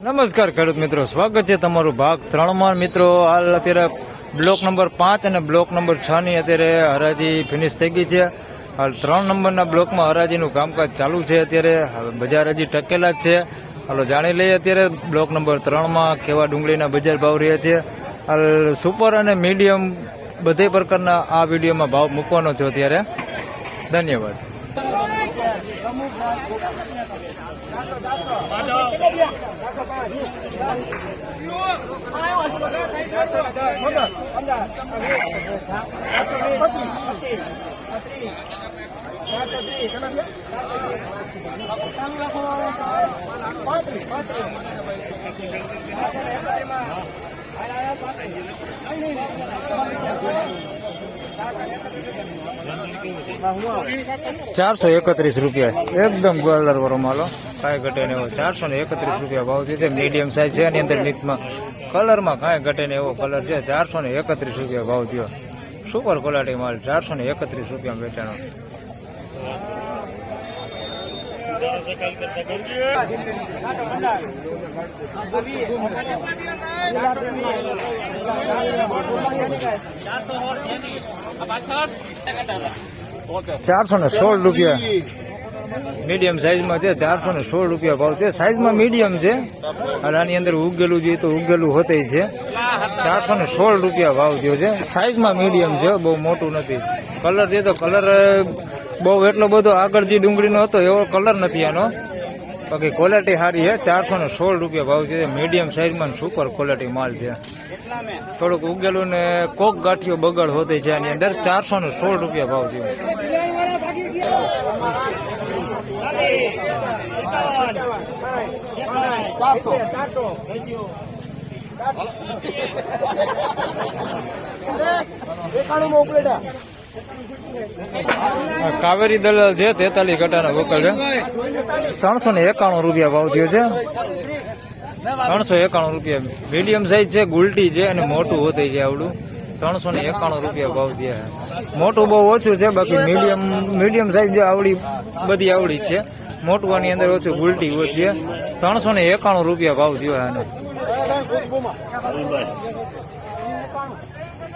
નમસ્કાર ખેડૂત મિત્રો, સ્વાગત છે તમારું ભાગ ત્રણમાં. મિત્રો, હાલ અત્યારે બ્લોક નંબર પાંચ અને બ્લોક નંબર છ ની અત્યારે હરાજી ફિનિશ થઈ ગઈ છે. હાલ ત્રણ નંબરના બ્લોકમાં હરાજીનું કામકાજ ચાલુ છે અત્યારે. બજાર હજી ટકેલા જ છે. હાલો, જાણી લઈએ અત્યારે બ્લોક નંબર ત્રણમાં કેવા ડુંગળીના બજાર ભાવ રહ્યા છે. હાલ સુપર અને મીડિયમ બધે પ્રકારના આ વિડીયોમાં ભાવ મૂકવાનો છો અત્યારે. ધન્યવાદ. પાંત્રીસ ચારસો એકત્રીસ રૂપિયા. એકદમ ગોલ્ડર વાળો માલો કાંઈ ઘટે ને એવો. ચારસો ને એકત્રીસ રૂપિયા ભાવ છે. મીડિયમ સાઇઝ છે, એની અંદર મિક્સમાં કલરમાં કાંઈ ઘટે ને એવો કલર છે. ચારસો ને એકત્રીસ રૂપિયા ભાવ થયો. સુપર ક્વોલિટી માલ ચારસો ને એકત્રીસ રૂપિયા વેચાણો. ચારસો ને સોળ રૂપિયા. મીડિયમ સાઈઝમાં છે, ચારસો ને સોળ રૂપિયા ભાવ છે. સાઈઝમાં મીડિયમ છે. અને આની અંદર ઉગેલું જોઈએ તો ઉગેલું હોતે છે. ચારસો ને સોળ રૂપિયા ભાવ થયો છે. સાઈઝમાં મીડિયમ છે, બહુ મોટું નથી. કલર છે તો કલર બહુ એટલો બધો આગળ જે ડુંગળીનો હતો એવો કલર નથી આનો. બાકી ક્વોલિટી સારી છે. ચારસો ને સોળ રૂપિયા ભાવ છે. મીડિયમ સાઇઝમાં સુપર ક્વોલિટી માલ છે. થોડુંક ઉગેલું ને કોક ગાંઠિયો બગડ હોતી છે આની અંદર. ચારસો ને સોળ રૂપિયા ભાવ છે. આ કાવેરી દલાલ છે, તેતાલીસ કટાના વકલ છે. ત્રણસો ને એકાણું રૂપિયા ભાવ થયો છે. ત્રણસો એકાણું રૂપિયા. મીડિયમ સાઈઝ છે, ગુલટી છે અને મોટું હોતી છે આવડું. ત્રણસો ને એકાણું રૂપિયા ભાવ થયા મોટું બહુ ઓછું છે, બાકી મીડિયમ મીડિયમ સાઈઝ જે આવડી, બધી આવડી છે. મોટું આની અંદર ઓછું, ગુલટી ઓછી ત્રણસો ને એકાણું રૂપિયા ભાવ થયો આનો.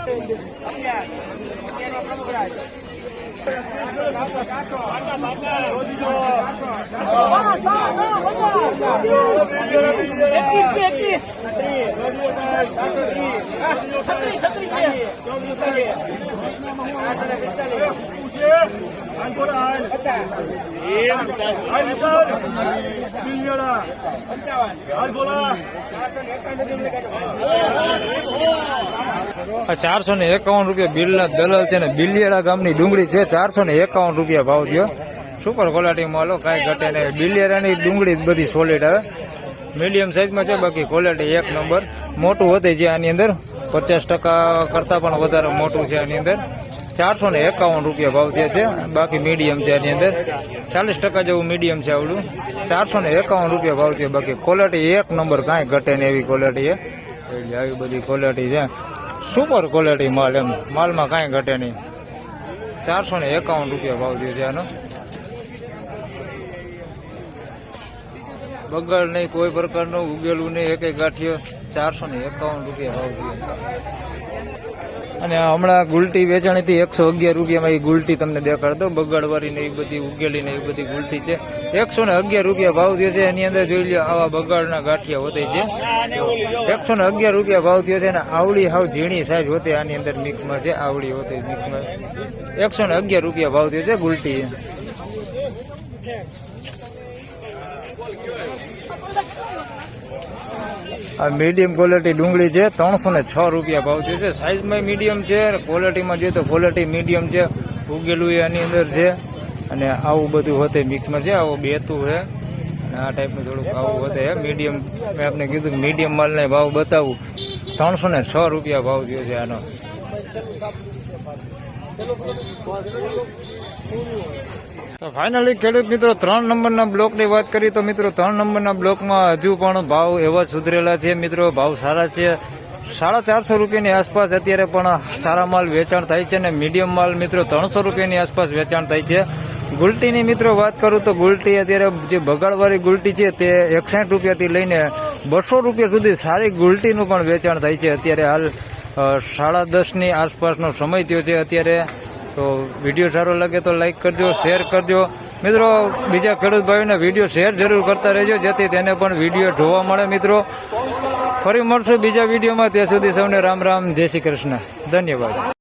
Thank you. આ ચારસો ને એકાવન રૂપિયા બિલના દલાલ છે ને બિલિયાળા ગામની ડુંગળી છે. ચારસો ને એકાવન રૂપિયા ભાવ થયો. સુપર ક્વોલિટી માલો કાંઈ ઘટે નહીં. બિલિયારાની ડુંગળી બધી સોલિડ આવે. મીડિયમ સાઈઝમાં છે, બાકી ક્વોલિટી એક નંબર. મોટું વધે છે આની અંદર. પચાસ ટકા કરતાં પણ વધારે મોટું છે આની અંદર. ચારસો ને એકાવન રૂપિયા ભાવ થયા છે. બાકી મીડિયમ છે આની અંદર. ચાલીસ ટકા જેવું મીડિયમ છે આવડું. ચારસો ને એકાવન રૂપિયા ભાવ થયા. બાકી ક્વોલિટી એક નંબર કાંઈ ઘટે ને એવી ક્વોલિટી છે. એટલે આવી બધી ક્વોલિટી છે. સુપર ક્વોલિટી માલ એમ. માલમાં કાંઈ ઘટે નહીં. ચારસો ને એકાવન રૂપિયા ભાવ થયો છે આનો. બગડ નહીં, કોઈ પ્રકારનું ઉગેલું નહીં. એક ગાંઠિયો ચારસો ને એકાવન રૂપિયા ભાવ અને હમણાં ગુલટી વેચાણી હતી, એકસો અગિયાર રૂપિયામાં એ ગુલટી તમને દેખાડતો બગાડવાળી ને એ બધી, ઉગેલી ને એ બધી ગુલટી છે. એકસો ને અગિયાર રૂપિયા ભાવ થયો છે. એની અંદર જોઈ લો આવા બગાડના ગાંઠિયા હોતે છે. એકસો ને અગિયાર રૂપિયા ભાવ થયો છે અને આવડી હાવ ઝીણી સાઈઝ હોતે આની અંદર મિક્સમાં છે. આવડી હોતે મિક્સમાં એકસો ને અગિયાર રૂપિયા ભાવ થયો છે ગુલટી. આ મીડિયમ ક્વોલિટી ડુંગળી છે, ત્રણસો ને છ રૂપિયા ભાવ છે. સાઈઝમાં મીડિયમ છે ક્વોલિટીમાં જોઈએ તો ક્વોલિટી મીડિયમ છે, ઉગેલું એની અંદર છે. અને આવું બધું હોતે મિક્સમાં છે, આવું બેતું છે. અને આ ટાઈપનું થોડુંક આવું હોતે મીડિયમ મેં આપને કીધું મીડિયમ માલને ભાવ બતાવું. ત્રણસો ને છ રૂપિયા ભાવ થયો છે આનો. તો ફાઇનલી ખેડૂત મિત્રો, ત્રણ નંબરના બ્લોકની વાત કરી તો મિત્રો, ત્રણ નંબરના બ્લોકમાં હજુ પણ ભાવ એવા સુધરેલા છે. મિત્રો, ભાવ સારા છે. સાડા ચારસો રૂપિયાની આસપાસ અત્યારે પણ સારા માલ વેચાણ થાય છે અને મીડિયમ માલ મિત્રો, ત્રણસો રૂપિયાની આસપાસ વેચાણ થાય છે. ગુલટીની મિત્રો વાત કરું તો ગુલટી અત્યારે જે બગાડવાળી ગુલટી છે તે એકસાઠ રૂપિયાથી લઈને બસો રૂપિયા સુધી સારી ગુલટીનું પણ વેચાણ થાય છે. અત્યારે હાલ સાડા દસની આસપાસનો સમય થયો છે અત્યારે. તો વીડિયો સારો લાગે તો લાઇક કરજો શેર કરજો. મિત્રો, બીજા ખેડૂત ભાઈઓને વીડિયો શેર જરૂર કરતા રહેજો, જેથી તેને પણ વીડિયો જોવા મળે મિત્રો. ફરી મળશું બીજા વિડીયોમાં, ત્યાં સુધી સૌને રામ રામ, જય શ્રી કૃષ્ણ. ધન્યવાદ.